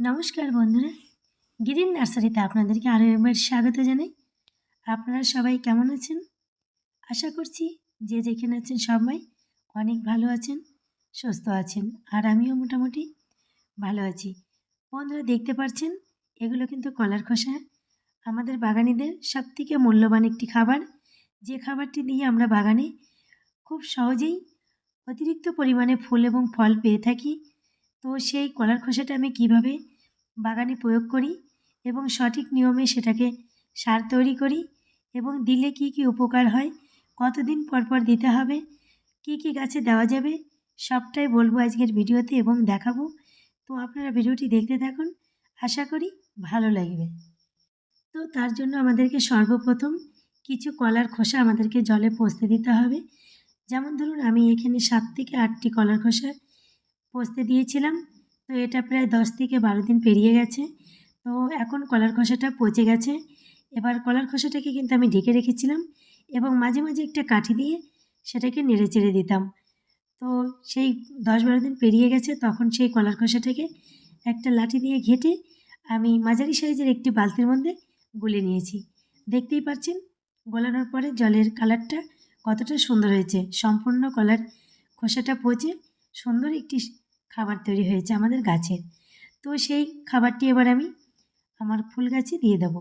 নমস্কার বন্ধুরা, গ্রিন নার্সারিতে আপনাদেরকে আরও একবার স্বাগত জানাই। আপনারা সবাই কেমন আছেন? আশা করছি যে যেখানে আছেন সবাই অনেক ভালো আছেন, সুস্থ আছেন, আর আমিও মোটামুটি ভালো আছি। বন্ধুরা, দেখতে পাচ্ছেন, এগুলো কিন্তু কলার খোসা। আমাদের বাগানিদের সবথেকে মূল্যবান একটি খাবার। যে খাবারটি দিয়ে আমরা বাগানে খুব সহজেই অতিরিক্ত পরিমাণে ফুল এবং ফল পেয়ে থাকি, তো সেই কলার খোসাটা আমি কীভাবে বাগানে প্রয়োগ করি এবং সঠিক নিয়মে সেটাকে সার তৈরি করি এবং দিলে কি কি উপকার হয়, কতদিন পর পর দিতে হবে, কি কি গাছে দেওয়া যাবে, সবটাই বলব আজকের ভিডিওতে এবং দেখাবো। তো আপনারা ভিডিওটি দেখতে থাকুন, আশা করি ভালো লাগবে। তো তার জন্য আমাদেরকে সর্বপ্রথম কিছু কলার খোসা আমাদেরকে জলে পচতে দিতে হবে। যেমন ধরুন আমি এখানে সাত থেকে আটটি কলার খোসা পচতে দিয়েছিলাম। তো এটা প্রায় দশ থেকে বারো দিন পেরিয়ে গেছে। তো এখন কলার খোসাটা পচে গেছে। এবার কলার খোসাটাকে কিন্তু আমি ঢেকে রেখেছিলাম এবং মাঝে মাঝে একটা কাঠি দিয়ে সেটাকে নেড়ে চেড়ে দিতাম। তো সেই দশ বারো দিন পেরিয়ে গেছে, তখন সেই কলার খোসাটাকে একটা লাঠি দিয়ে ঘেটে আমি মাঝারি সাইজের একটি বালতির মধ্যে গুলে নিয়েছি। দেখতেই পাচ্ছেন, গলানোর পরে জলের কালারটা কতটা সুন্দর হয়েছে। সম্পূর্ণ কলার খোসাটা পচে সুন্দর একটি খাবার তৈরি হয়েছে আমাদের গাছের তো সেই খাবারটি এবার আমি আমার ফুল গাছে দিয়ে দেব।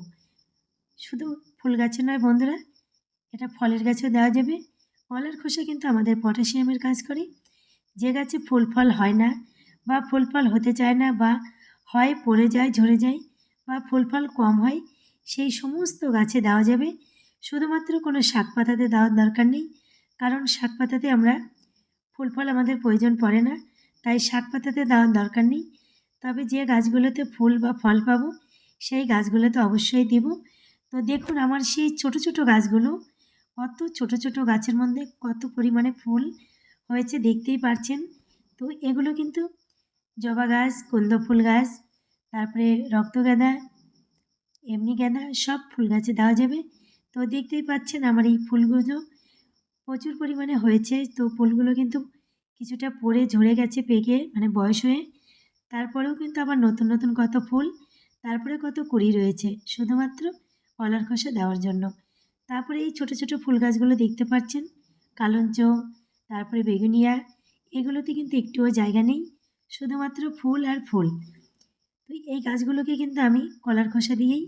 শুধু ফুল গাছে নয় বন্ধুরা, এটা ফলের গাছেও দেওয়া যাবে। ফলের খোসা কিন্তু আমাদের পটাশিয়ামের কাজ করে। যে গাছে ফুল ফল হয় না বা ফুল ফল হতে চায় না বা হয় পড়ে যায়, ঝরে যায় বা ফুল ফল কম হয়, সেই সমস্ত গাছে দেওয়া যাবে। শুধুমাত্র কোনো শাক পাতাতে দেওয়ার দরকার নেই, কারণ শাক পাতাতে আমরা ফুল ফল আমাদের প্রয়োজন পড়ে না। তাই শাক পাতাতে দেওয়ার দরকার নেই। তবে যে গাছগুলোতে ফুল বা ফল পাবো, সেই গাছগুলোতে অবশ্যই দেব। তো দেখুন, আমার সেই ছোট ছোট গাছগুলো, কত ছোট ছোট গাছের মধ্যে কত পরিমাণে ফুল হয়েছে দেখতেই পারছেন। তো এগুলো কিন্তু জবা গাছ, কুন্দ ফুল গাছ, তারপরে রক্তগাঁদা এমনি গাঁদা সব ফুল গাছে দেওয়া যাবে। তো দেখতেই পাচ্ছেন আমার এই ফুলগুলো প্রচুর পরিমাণে হয়েছে। তো ফুলগুলো কিন্তু কিছুটা পড়ে ঝরে গেছে পেকে মানে বয়স হয়ে। তারপরেও কিন্তু আবার নতুন নতুন কত ফুল, তারপরে কত কুড়ি রয়েছে, শুধুমাত্র কলার খোসা দেওয়ার জন্য। তারপরে এই ছোট ছোট ফুল গাছগুলো দেখতে পাচ্ছেন, কালঞ্চ, তারপরে বেগুনিয়া, এগুলোতে কিন্তু একটুও জায়গা নেই, শুধুমাত্র ফুল আর ফুল। তো এই গাছগুলোকে কিন্তু আমি কলার খোসা দিয়েই,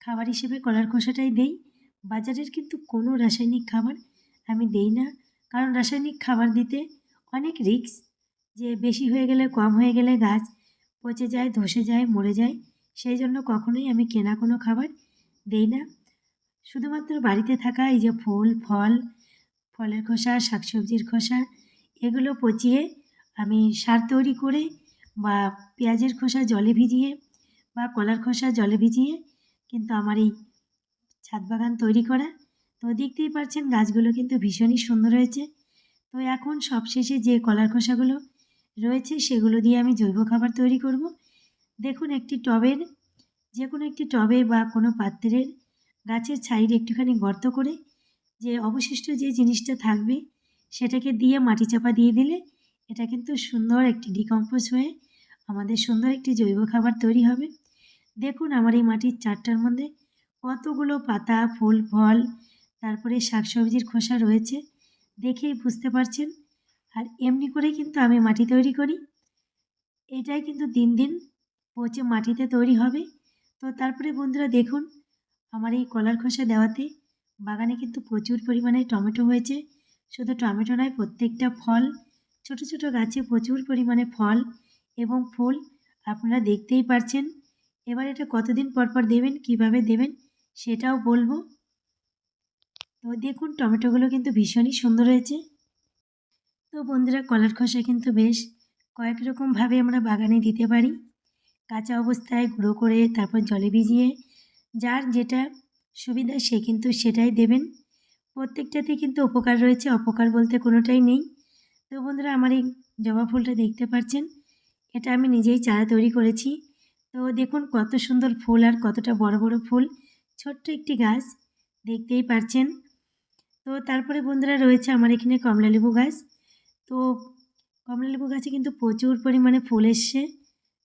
খাবার হিসেবে কলার খোসাটাই দেই। বাজারের কিন্তু কোনো রাসায়নিক খাবার আমি দেই না। কারণ রাসায়নিক খাবার দিতে অনেক রিস্ক যে বেশি হয়ে গেলে কম হয়ে গেলে গাছ পচে যায়, ধসে যায়, মরে যায়। সেই জন্য কখনোই আমি কেনা কোনো খাবার দেই না। শুধুমাত্র বাড়িতে থাকা এই যে ফুল, ফল, ফলের খোসা, শাকসবজির খোসা, এগুলো পচিয়ে আমি সার তৈরি করে বা পেঁয়াজের খোসা জলে ভিজিয়ে বা কলার খোসা জলে ভিজিয়ে কিন্তু আমার এই ছাদ বাগান তৈরি করা তো দেখতেই পাচ্ছেন গাছগুলো কিন্তু ভীষণই সুন্দর হয়েছে। তো এখন সবশেষে যে কলার খোসাগুলো রয়েছে সেগুলো দিয়ে আমি জৈব খাবার তৈরি করব। দেখুন একটি টবের যে কোনো একটি টবে বা কোনো পাত্রের গাছের ছাইরে একটুখানি গর্ত করে যে অবশিষ্ট যে জিনিসটা থাকবে সেটাকে দিয়ে মাটি চাপা দিয়ে দিলে এটা কিন্তু সুন্দর একটি ডিকম্পোজ হয়ে আমাদের সুন্দর একটি জৈব খাবার তৈরি হবে। দেখুন আমার এই মাটির চারটার মধ্যে কতগুলো পাতা, ফুল, ফল তারপরে শাকসবজির খোসা রয়েছে, দেখেই বুঝতে পারছেন। আর এমনি করেই কিন্তু আমি মাটি তৈরি করি। এটাই কিন্তু দিন দিন পচে মাটিতে তৈরি হবে। তো তারপরে বন্ধুরা দেখুন, আমার এই কলার খোসা দেওয়াতে বাগানে কিন্তু প্রচুর পরিমাণে টমেটো হয়েছে। শুধু টমেটো নয়, প্রত্যেকটা ফল, ছোট ছোট গাছে প্রচুর পরিমাণে ফল এবং ফুল আপনারা দেখতেই পারছেন। এবার এটা কতদিন পর পর দেবেন, কীভাবে দেবেন সেটাও বলব। তো দেখুন, টমেটোগুলো কিন্তু ভীষণই সুন্দর হয়েছে। তো বন্ধুরা, কলার খোসা কিন্তু বেশ কয়েক রকমভাবে আমরা বাগানে দিতে পারি। কাঁচা অবস্থায় গুঁড়ো করে তারপর জলে ভিজিয়ে যার যেটা সুবিধা সে কিন্তু সেটাই দেবেন। প্রত্যেকটাতে কিন্তু উপকার রয়েছে, অপকার বলতে কোনোটাই নেই। তো বন্ধুরা, আমার এই জবা ফুলটা দেখতে পাচ্ছেন, এটা আমি নিজেই চারা তৈরি করেছি। তো দেখুন, কত সুন্দর ফুল আর কতটা বড় বড় ফুল। ছোট্ট একটি গাছ, দেখতেই পারছেন। তো তারপরে বন্ধুরা রয়েছে আমার এখানে কমলালেবু গাছ। তো কমলালেবু গাছে কিন্তু প্রচুর পরিমাণে ফুল এসছে।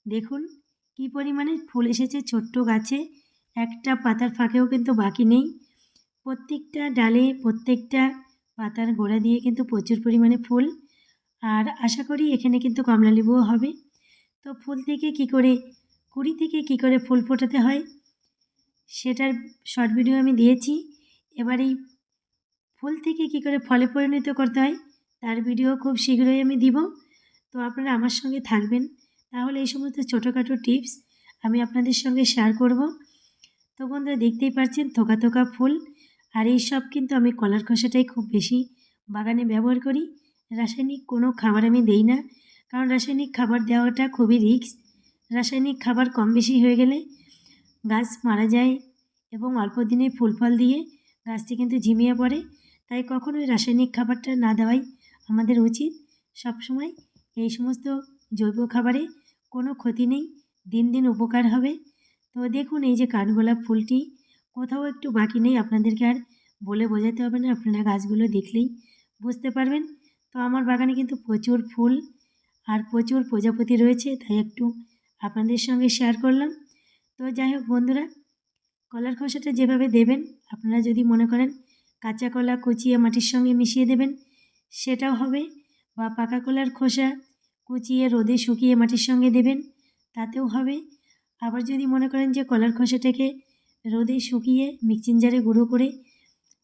দেখুন কী পরিমাণে ফুল এসেছে ছোট্ট গাছে। একটা পাতার ফাঁকেও কিন্তু বাকি নেই। প্রত্যেকটা ডালে প্রত্যেকটা পাতার গোড়া দিয়ে কিন্তু প্রচুর পরিমাণে ফুল। আর আশা করি এখানে কিন্তু কমলালেবুও হবে। তো ফুল থেকে কি করে, কুড়ি থেকে কি করে ফুল ফোটাতে হয়, সেটার শর্ট ভিডিও আমি দিয়েছি। এবার এই ফুল থেকে কি করে ফলে পরিণত করতে হয়, তার ভিডিও খুব শীঘ্রই আমি দিব। তো আপনারা আমার সঙ্গে থাকবেন। তাহলে এই সমস্ত ছোটোখাটো টিপস আমি আপনাদের সঙ্গে শেয়ার করব। তো বন্ধুরা, দেখতেই পাচ্ছেন থোকা থোকা ফুল। আর এই সব কিন্তু আমি কলার খোসাটাই খুব বেশি বাগানে ব্যবহার করি। রাসায়নিক কোনো খাবার আমি দেই না, কারণ রাসায়নিক খাবার দেওয়াটা খুবই রিস্ক রাসায়নিক খাবার কম বেশি হয়ে গেলে গাছ মারা যায় এবং অল্প দিনে ফুল ফল দিয়ে গাছটি কিন্তু ঝিমিয়ে পড়ে। তাই কখনোই রাসায়নিক খাবারটা না দেওয়াই আমাদের উচিত। সবসময় এই সমস্ত জৈব খাবারে কোনো ক্ষতি নেই, দিন দিন উপকার হবে। তো দেখুন, এই যে কাঠগোলাপ ফুলটি, কোথাও একটু বাকি নেই, আপনাদেরকে আর বলে বোঝাতে হবে না, আপনারা গাছগুলো দেখলেই বুঝতে পারবেন। তো আমার বাগানে কিন্তু প্রচুর ফুল আর প্রচুর প্রজাপতি রয়েছে, তাই একটু আপনাদের সঙ্গে শেয়ার করলাম। তো যাই হোক বন্ধুরা, কলার খোসাটা যেভাবে দেবেন, আপনারা যদি মনে করেন কাঁচা কলা কুচিয়ে মাটির সঙ্গে মিশিয়ে দেবেন। সেটাও হবে। বা পাকা কলার খোসা কুচিয়ে রোদে শুকিয়ে মাটির সঙ্গে দেবেন। তাতেও হবে। আবার যদি মনে করেন যে কলার খোসাটাকে রোদে শুকিয়ে মিক্সিং জারে গুঁড়ো করে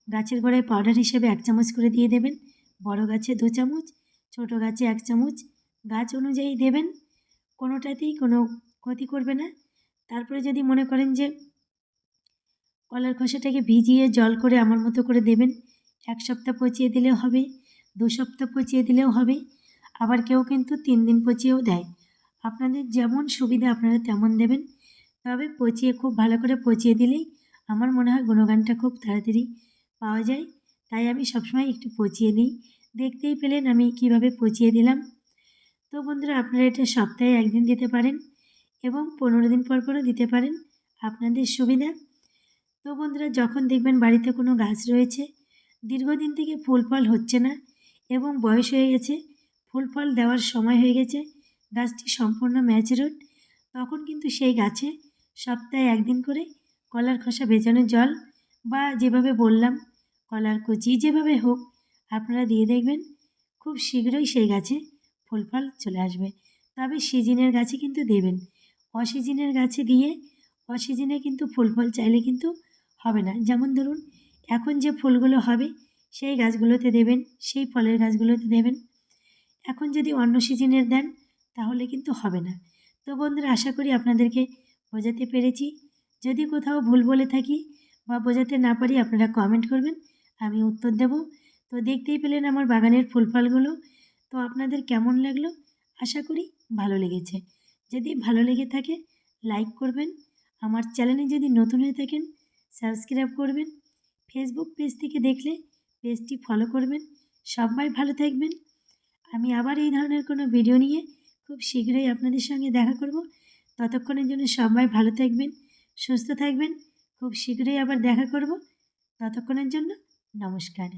গাছের গোড়ায় পাউডার হিসেবে এক চামচ করে দিয়ে দেবেন। বড় গাছে দু চামচ, ছোট গাছে এক চামচ গাছ অনুযায়ী দেবেন। কোনোটাতেই কোনো ক্ষতি করবে না। তারপরে যদি মনে করেন যে কলার খোসাটাকে ভিজিয়ে জল করে আমার মতো করে দেবেন। এক সপ্তাহ পচিয়ে দিলেও হবে, দু সপ্তাহ পচিয়ে দিলেও হবে, আবার কেউ কিন্তু তিন দিন পচিয়েও দেয়। আপনাদের যেমন সুবিধা আপনারা তেমন দেবেন। তবে পচিয়ে খুব ভালো করে পচিয়ে দিলেই আমার মনে হয় গুণগানটা খুব তাড়াতাড়ি পাওয়া যায়। তাই আমি সবসময় একটু পচিয়ে নিই। দেখতেই পেলেন আমি কীভাবে পচিয়ে দিলাম। তো বন্ধুরা, আপনারা এটা সপ্তাহে একদিন দিতে পারেন এবং পনেরো দিন পর পরও দিতে পারেন। আপনাদের সুবিধা। তো বন্ধুরা, যখন দেখবেন বাড়িতে কোনো গাছ রয়েছে, দীর্ঘদিন থেকে ফুল ফল হচ্ছে না এবং বয়স হয়ে গেছে, ফুল ফল দেওয়ার সময় হয়ে গেছে, গাছটি সম্পূর্ণ ম্যাচুরড তখন কিন্তু সেই গাছে সপ্তাহে একদিন করে কলার খোসা ভেজানো জল বা যেভাবে বললাম, কলার কুচি যেভাবে হোক, আপনারা দিয়ে দেখবেন খুব শীঘ্রই সেই গাছে ফুল ফল চলে আসবে। তবে সিজিনের গাছে কিন্তু দেবেন, অসিজিনের গাছে দিয়ে অসিজিনে কিন্তু ফুল ফল চাইলে কিন্তু হবে না। যেমন ধরুন, এখন যে ফুলগুলো হবে, সেই গাছগুলোতে দেবেন, সেই ফলের গাছগুলোতে দেবেন। এখন যদি অন্য সিজনের দেন, তাহলে কিন্তু হবে না। তো বন্ধুরা, আশা করি আপনাদেরকে বোঝাতে পেরেছি। যদি কোথাও ভুল বলে থাকি বা বোঝাতে না পারি, আপনারা কমেন্ট করবেন, আমি উত্তর দেব। তো দেখতেই পেলেন আমার বাগানের ফুল ফলগুলো তো আপনাদের কেমন লাগল? আশা করি ভালো লেগেছে। যদি ভালো লেগে থাকে লাইক করবেন। আমার চ্যানেলে যদি নতুন হয়ে থাকেন সাবস্ক্রাইব করবেন ফেসবুক পেজ থেকে দেখলে পেজটি ফলো করবেন। সবাই ভালো থাকবেন। আমি আবার এই ধরনের কোনো ভিডিও নিয়ে খুব শীঘ্রই আপনাদের সঙ্গে দেখা করব। ততক্ষণের জন্য সবাই ভালো থাকবেন, সুস্থ থাকবেন। খুব শীঘ্রই আবার দেখা করব। ততক্ষণের জন্য নমস্কার।